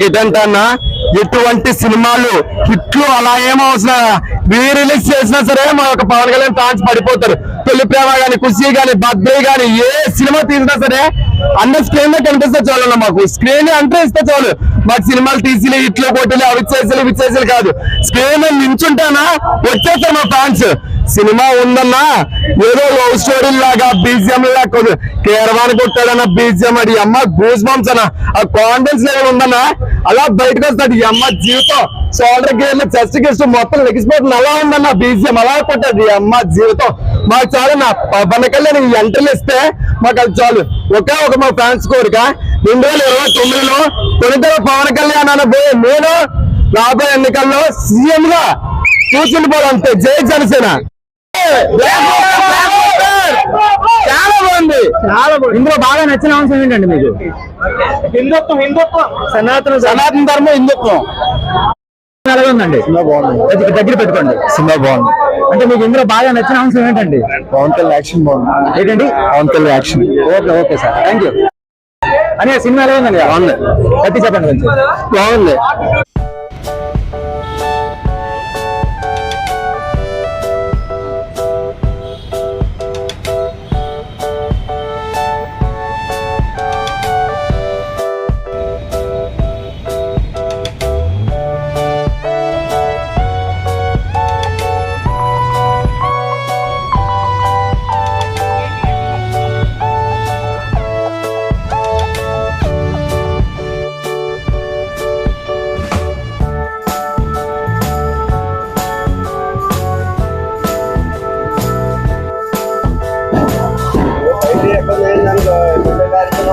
నాకేంటన్నా ఎటువంటి సినిమాలు హిట్లు అలా ఏమవసరం వీ రిలీజ్ చేసినా సరే మా యొక్క పవన్ కళ్యాణ్ ఫ్యాన్స్ పడిపోతారు. పెళ్ళి ప్రేమ గాని ఖుషి గాని బర్త్డే గాని ఏ సినిమా తీసినా సరే అన్న స్క్రీన్లో కనిపిస్తే చాలు మాకు. స్క్రీన్ అంటే ఇస్తే చాలు. మాకు సినిమాలు తీసిలే ఇట్లు కొట్టిలే అవి చేసి ఇవి చేసి కాదు స్క్రీన్ నించుంటానా వచ్చేస్తారు మా ఫ్యాన్స్. సినిమా ఉందన్నా? ఏదో లవ్ స్టోరీ లాగా బీజిఎం లాగా కేరవాణి కొట్టాడన్న బీజిఎం అడి అమ్మ గూస్ బంప్స్ అన్న. ఆ కాన్ఫిడెన్స్ లెవెల్ ఉందన్నా? అలా బయటకు వస్తాడు ఈ అమ్మ జీవితం. షోల్డర్ గేర్లు చెస్ట్ గేర్స్ మొత్తం లెగిసిపోతుంది. అలా ఉందన్న బీజిఎం అలా కొట్టాడు ఈ అమ్మ జీవితం. మాకు చాలు నా పవన్ కళ్యాణ్ ఎంటర్లు ఎంట్రీలు ఇస్తే మాకు అది చాలు. ఒకే ఒక మా ఫ్యాన్స్ కోరిక. రెండు వేల ఇరవై తొమ్మిదిలో తొలితర పవన్ కళ్యాణ్ అనబోయే నేను రాబోయే ఎన్నికల్లో సీఎం గా పోలంతే జై జనసేన. చాలా బాగుంది. చాలా బాగుంది. ఇందులో బాగా నచ్చిన అంశం ఏంటండి మీకు? హిందుత్వం హిందుత్వం. సనాతన సనాతన ధర్మం హిందుత్వం. ఎలాగ ఉందండి? దగ్గర దగ్గర పెట్టుకోండి. సినిమా బాగుంది. అంటే మీకు ఇందులో బాగా నచ్చిన అంశం ఏంటండి? పవన్ కళ్యాణ్ యాక్షన్ బాగుంది. ఏంటండి? Pawan Kalyan action. Okay okay sir. Thank you అనే సినిమా ఎలా ఉందండి? బాగుంది. గట్టి చెప్పండి కొంచెం. బాగుంది.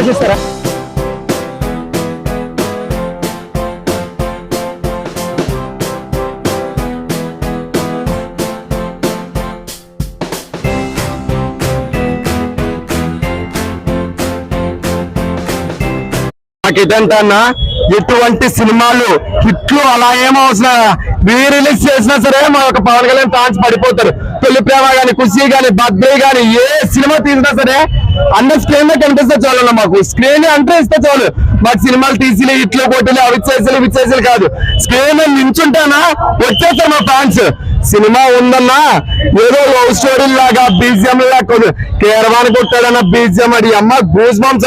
రాసిస్తారా ఇదంటన్నా ఎటువంటి సినిమాలు హిట్లు అలా ఏమవసరం రీ రిలీజ్ చేసినా సరే మా యొక్క పవన్ కళ్యాణ్ ఫ్యాన్స్ పడిపోతారు. పెళ్ళి ప్రేమ గాని ఖుషి గాని బర్త్డే గాని ఏ సినిమా తీసినా సరే అన్న స్క్రీన్లో కనిపిస్తే చాలన్న మాకు. స్క్రీన్ అంటే ఇస్తే చాలు. మాకు సినిమాలు తీసిలే ఇట్లు కొట్టిలే అవి చేసి ఇవి చేసి కాదు. స్క్రీన్ మీద నించుంటానా? వచ్చేస్తారు మా ఫ్యాన్స్ సినిమా ఉందన్నా ఏదో లవ్ స్టోరీ లాగా బీజియం లాగా కేరవాని కొట్టాడన్న బీజియం అడి అమ్మ గూస్ బంప్స్